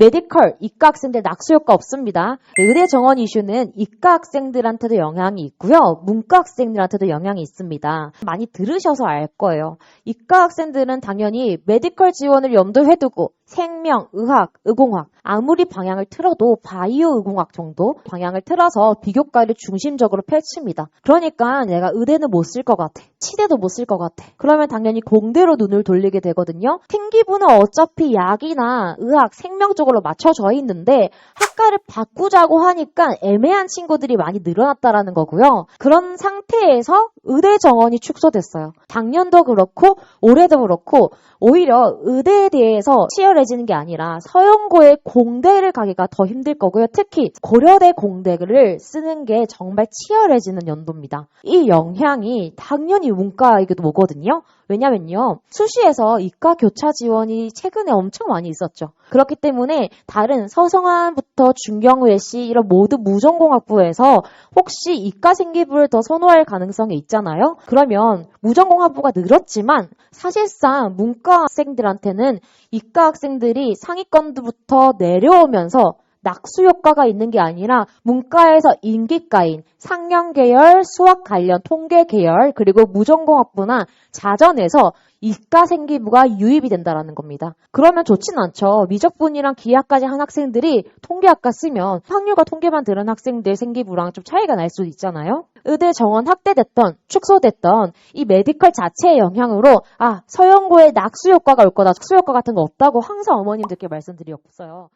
메디컬, 이과 학생들 낙수 효과 없습니다. 의대 정원 이슈는 이과 학생들한테도 영향이 있고요. 문과 학생들한테도 영향이 있습니다. 많이 들으셔서 알 거예요. 이과 학생들은 당연히 메디컬 지원을 염두에 두고 생명, 의학, 의공학 아무리 방향을 틀어도 바이오 의공학 정도 방향을 틀어서 비교과를 중심적으로 펼칩니다. 그러니까 내가 의대는 못 쓸 것 같아. 치대도 못 쓸 것 같아. 그러면 당연히 공대로 눈을 돌리게 되거든요. 생기부는 어차피 약이나 의학, 생명 쪽으로 맞춰져 있는데 학과를 바꾸자고 하니까 애매한 친구들이 많이 늘어났다라는 거고요. 그런 상태에서 의대 정원이 축소됐어요. 작년도 그렇고 올해도 그렇고 오히려 의대에 대해서 치열해지는 게 아니라 서영고의 공대를 가기가 더 힘들 거고요. 특히 고려대 공대를 쓰는 게 정말 치열해지는 연도입니다. 이 영향이 당연히 문과에게도 오거든요. 왜냐면요. 수시에서 이과 교차 지원이 최근에 엄청 많이 있었죠. 그렇기 때문에 다른 서성한부터 중경 외시 이런 모두 무전공학부에서 혹시 이과 생기부를 더 선호할 가능성이 있잖아요. 그러면 무전공학부가 늘었지만 사실상 문과 학생들한테는 이과 학생들이 상위권부터 내려오면서 낙수 효과가 있는 게 아니라 문과에서 인기과인 상영 계열, 수학 관련 통계 계열, 그리고 무전공학부나 자전에서 이과 생기부가 유입이 된다라는 겁니다. 그러면 좋진 않죠. 미적분이랑 기하까지 한 학생들이 통계학과 쓰면 확률과 통계만 들은 학생들 생기부랑 좀 차이가 날 수도 있잖아요. 의대 정원 확대됐던 축소됐던 이 메디컬 자체의 영향으로 아 서영고에 낙수 효과가 올 거다, 축수 효과 같은 거 없다고 항상 어머님들께 말씀드렸어요.